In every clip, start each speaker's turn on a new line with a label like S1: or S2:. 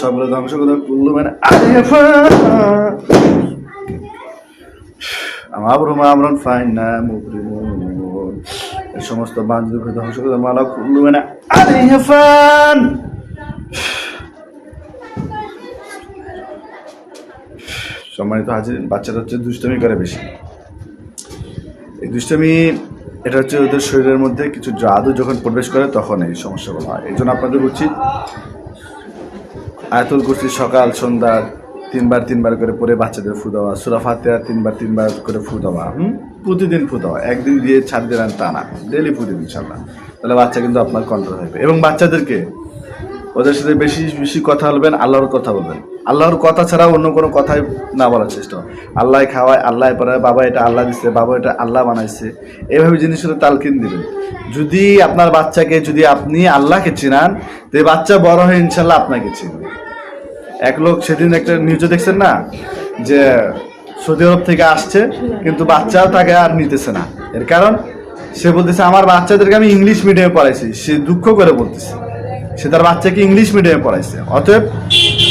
S1: সবগুলো ধ্বংস মানে ফাইন না সমস্ত ধ্বংস মালা মানে সম্মানিত হাজির, বাচ্চারা হচ্ছে দুষ্টমি করে বেশি। এই দুষ্টমি এটা হচ্ছে ওদের শরীরের মধ্যে কিছু জাদু যখন প্রবেশ করে, তখন এই সমস্যাগুলো হয়। এই জন্য আপনাদের উচিত আয়াতুল কুরসি সকাল, সন্ধ্যা তিনবার তিনবার করে পরে বাচ্চাদের ফু দেওয়া, সুরা ফাতেহা তিনবার তিনবার করে ফু দেওয়া, হুম? প্রতিদিন ফু দেওয়া। একদিন দিয়ে ছাড় দিলেন তা না। ডেলি ফু দিন ইনশাল্লাহ তাহলে বাচ্চা কিন্তু আপনার কন্ট্রোল হবে এবং বাচ্চাদেরকে, ওদের সাথে বেশি বেশি কথা বলবেন, আল্লাহর কথা বলবেন। আল্লাহর কথা ছাড়া অন্য কোনো কথাই না বলার চেষ্টা আল্লাহ খাওয়ায় আল্লাহ পড়ায়, বাবা এটা আল্লাহ দিচ্ছে বাবা এটা আল্লাহ বানাইছে। এইভাবে জিনিসগুলো তালকিন দিবেন। যদি আপনার বাচ্চাকে, যদি আপনি আল্লাহকে চিনান, তো বাচ্চা বড় হয়ে ইনশাল্লাহ আপনাকে চিনবে। এক লোক সেদিন একটা নিউজে দেখছেন না? যে সৌদি আরব থেকে আসছে, কিন্তু বাচ্চাও তাকে আর নিতেছে না। এর কারণ, সে বলতেছে, আমার বাচ্চাদেরকে আমি ইংলিশ মিডিয়ামে পড়াইছি। সে দুঃখ করে বলতেছে। সে তার বাচ্চাকে ইংলিশ মিডিয়ামে পড়াইছে। অতএব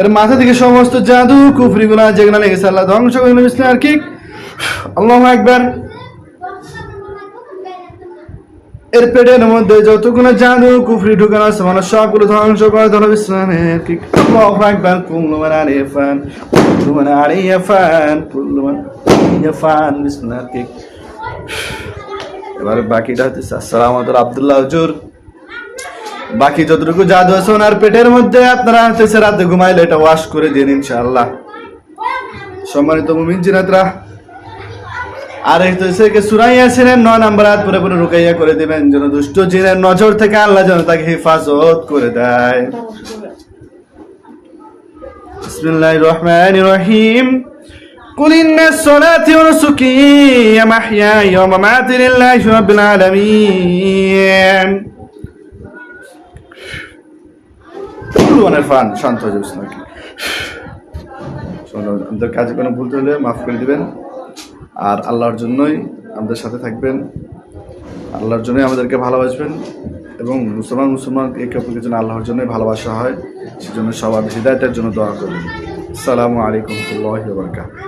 S1: এর মাথা থেকে সমস্ত জাদু, কুফরি গুলা যেগুলো লেগেছে, আল্লাহ ধ্বংস করে নেবে স্নার কিক আল্লাহ একবার এর পেটের মধ্যে যতগুলো জাদু, কুফরি ঢুকানো মানুষ সবগুলো ধ্বংস করে ধরো ইসলামের কি? আল্লাহু আকবার। কুল্লু মান আলিফান কুল্লু মান আলিফান কুল্লু মান আলিফান বিসমিল্লাহ, কি? এবারে বাকিটা হচ্ছে আলাইকুম, আব্দুল্লাহ, হুজুর। বাকি যতটুকু জাদু আছে ওনার পেটের মধ্যে আপনারা হচ্ছে রাতে ঘুমাইলে এটা ওয়াশ করে দিন ইনশাআল্লাহ সম্মানিত মুমিন জিনাতরা আর এই তো সে সুরাইয়াছিলেন নয় নাম্বার হাত পরে পরে রুকাইয়া করে দিবেন যেন দুষ্ট জিনের নজর থেকে আল্লাহ যেন তাকে হেফাজত করে দেয় বিসমিল্লাহির রহমানির রহিম قل إن الصلاة ونسكي ومحياي ومماتي لله رب العالمين কুলওয়ানের ফান, শান্ত হয়ে যাবে নাকি আমাদের কাজে কোনো ভুল হলে মাফ করে দিবেন। আর আল্লাহর জন্যই আমাদের সাথে থাকবেন। আল্লাহর জন্যই আমাদেরকে ভালোবাসবেন এবং মুসলমান মুসলমান এই অপরকে জন্য আল্লাহর জন্যই ভালোবাসা হয়, সেজন্য সবার হৃদায়তের জন্য দোয়া করবেন আসসালামু আলাইকুম বারাকাতুহু।